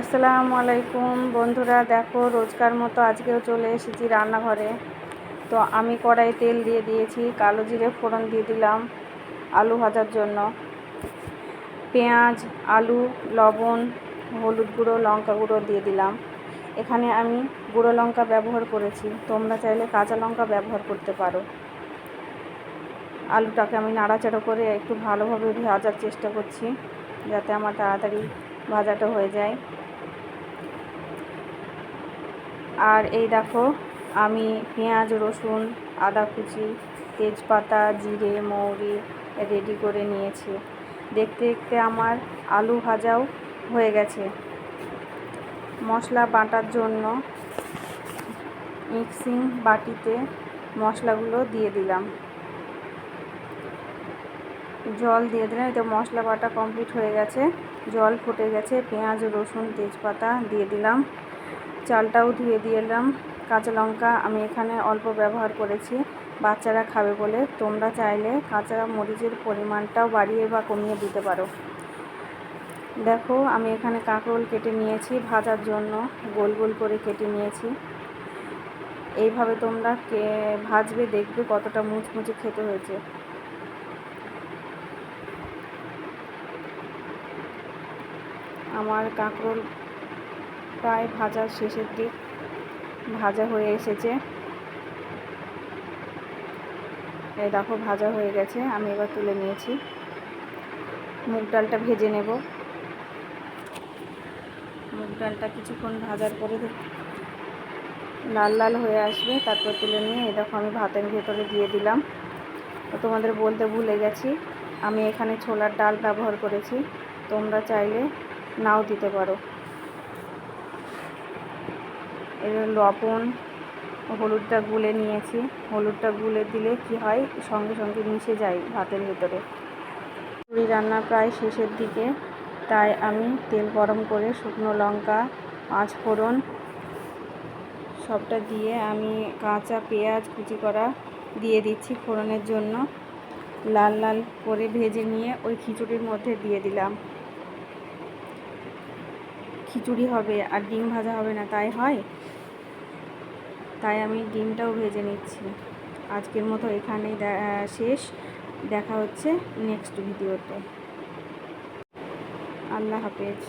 আসসালামু আলাইকুম বন্ধুরা, দেখো, রোজকার মতো আজকেও চলে এসেছি রান্নাঘরে। তো আমি কড়াই তেল দিয়ে দিয়েছি, কালো জিরে ফোড়ন দিয়ে দিলাম আলু ভাজার জন্য। পেঁয়াজ, আলু, লবণ, হলুদ গুঁড়ো, লঙ্কা গুঁড়ো দিয়ে দিলাম। এখানে আমি গুঁড়ো লঙ্কা ব্যবহার করেছি। তোমরা চাইলে কাঁচা লঙ্কা ব্যবহার করতে পারো। আলুটাকে আমি নাড়াচাড়া করে একটু ভালোভাবে ভাজার চেষ্টা করছি, যাতে আমার তাড়াতাড়ি ভাজাটা হয়ে যায়। আর এই দেখো, আমি পেঁয়াজ, রসুন, আদা কুচি, তেজপাতা, জিরে, মৌরি রেডি করে নিয়েছি। দেখতে দেখতে আমার আলু ভাজাও হয়ে গেছে। মশলা বাটার জন্য মিক্সিং বাটিতে মশলাগুলো দিয়ে দিলাম। জল দিয়ে দিলাম। এটা মশলা বাটা কমপ্লিট হয়ে গেছে। জল ফুটে গেছে। পেঁয়াজ, রসুন, তেজপাতা দিয়ে দিলাম। চালটাও ধুয়ে দিয়ে দিলাম কাঁচা লঙ্কা আমি এখানে অল্প ব্যবহার করেছি। বাচ্চারা খাবে বলে। তোমরা চাইলে কাঁচা মরিচের পরিমাণটাও বাড়িয়ে বা কমিয়ে দিতে পারো। দেখো, আমি এখানে কাঁকরোল কেটে নিয়েছি। ভাজার জন্য গোল গোল করে কেটে নিয়েছি। এইভাবে তোমরা কে ভাজবে, দেখবে কতটা মুচমুচে খেতে হয়েছে। আমার কাঁকরোল প্রায় ভাজার শেষের দিক ভাজা হয়ে এসেছে। এই দেখো, ভাজা হয়ে গেছে, আমি এবার তুলে নিয়েছি। মুগ ডালটা ভেজে নেব। মুগ ডালটা কিছুক্ষণ ভাজার পরে লাল লাল হয়ে আসবে, তারপর তুলে নিয়ে এই দেখো, আমি ভাতের ভেতরে দিয়ে দিলাম। তোমাদের বলতে ভুলে গেছি, আমি এখানে ছোলার ডাল ব্যবহার করেছি। তোমরা চাইলে নাও দিতে পারো। এবার লবণ, হলুদটা গুলে নিয়েছি। হলুদটা গুলে দিলে কি হয়? সঙ্গে সঙ্গে মিশে যায় ভাতের ভেতরে। পুরি রান্না প্রায় শেষের দিকে। তাই আমি তেল গরম করে শুকনো লঙ্কা, পাঁচ ফোড়ন, সবটা দিয়ে আমি কাঁচা পেঁয়াজ কুচি করা দিয়ে দিচ্ছি ফোড়নের জন্য। লাল লাল করে ভেজে নিয়ে ওই খিচুড়ির মধ্যে দিয়ে দিলাম। খিচুড়ি হবে আর ডিম ভাজা হবে না, তাই হয়? তাই আমি ডিমটাও ভেজে নিচ্ছি। আজকের মতো এখানেই শেষ। দেখা হচ্ছে নেক্সট ভিডিওতে আল্লাহ হাফেজ।